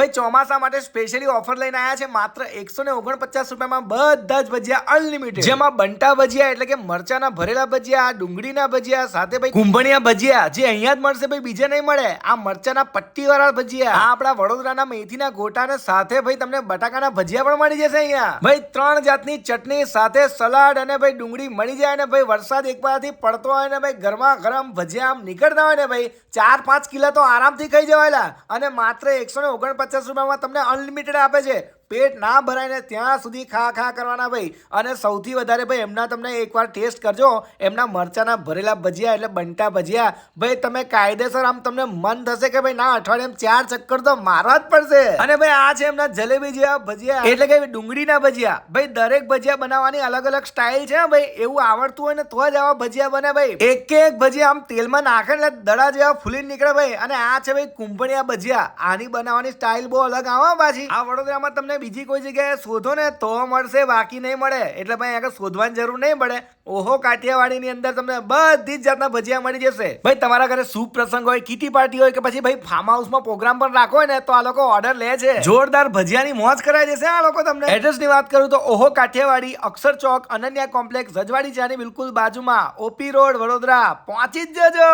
ભાઈ, ચોમાસા માટે સ્પેશિયલી ઓફર લઈને આવ્યા છે માત્ર એકસો ને ઓગણપચાસ રૂપિયામાં બધા જ ભજીયા અનલિમિટેડ જેમાં બંટા ભજીયા એટલે કે મરચાના ભરેલા ભજીયા, ડુંગળીના ભજીયા, સાથે ભાઈ કુંભણિયા ભજીયા, જે અહીંયા જ મળશે ભાઈ, બીજે નહીં મળે. આ મરચાના પટ્ટીવાળા ભજીયા. આ આપણા વડોદરાના મેથીના ગોટાને સાથે ભાઈ તમને બટાકાના ભજીયા પણ મળી જશે અહીંયા. ભાઈ, ત્રણ જાતની ચટણી, સાથે સલાડ અને ભાઈ ડુંગળી મળી જાય ને ભાઈ, વરસાદ એક એકવારથી પડતો હોય ને ભાઈ, ગરમા ગરમ ભજીયા આમ નીકળતા હોય ને ભાઈ, ચાર પાંચ કિલો તો આરામથી ખાઈ જવાયેલા. અને માત્ર એકસો ને ઓગણપચાસ રૂપિયામાં તમને અનલિમિટેડ આપે છે. પેટ ના ભરાય ને ત્યાં સુધી ખા ખા કરવાના ભાઈ. અને સૌથી વધારે ભાઈ એમના તમને એકવાર ટેસ્ટ કરજો. એમના મરચાના ભરેલા ભજીયા એટલે બંટા ભજીયા. ભાઈ તમે કાયદેસર આમ તમને મન થશે કે ભાઈ ના અઠવાડિયે ચાર ચક્કર તો મારવા જ પડશે. અને ભાઈ આ છે એમના જલેબી જેવા ભજીયા. એટલે કે ડુંગળીના ભજીયા. ભાઈ દરેક ભજીયા બનાવવાની અલગ અલગ સ્ટાઇલ છે ભાઈ. એવું આવડતું હોય ને તો જ આવા ભજીયા બને ભાઈ. એક એક ભજીયા આમ તેલમાં નાખે એટલે દડા જેવા ફૂલી નીકળે ભાઈ. અને આ છે ભાઈ કુંભણિયા ભજીયા. આની બનાવવાની સ્ટાઇલ બહુ અલગ આવે પાછી. આ વડોદરામાં તમને બીજી કોઈ જગ્યાએ શોધો ને તો મળશે બાકી નહીં મળે. એટલે ભાઈ આગળ શોધવાની જરૂર નહીં પડે. ઓહો કાઠિયાવાડીની અંદર તમને બધી જ જાતના ભજીયા મળી જશે. ભાઈ તમારા ઘરે શુભ પ્રસંગ હોય કીટી પાર્ટી હોય કે પછી ભાઈ ફાર્મ હાઉસમાં પ્રોગ્રામ પણ રાખો ને તો આ લોકો ઓર્ડર લે છે. જોરદાર ભજીયાની મોજ કરાવી દેશે આ લોકો તમને. એડ્રેસની વાત કરું તો ઓહો કાઠિયાવાડી અક્ષર ચોક અનન્યા કોમ્પ્લેક્સ રજવાડી ચાની બિલકુલ બાજુમાં. OP road Vadodara. પહોંચી જ જજો.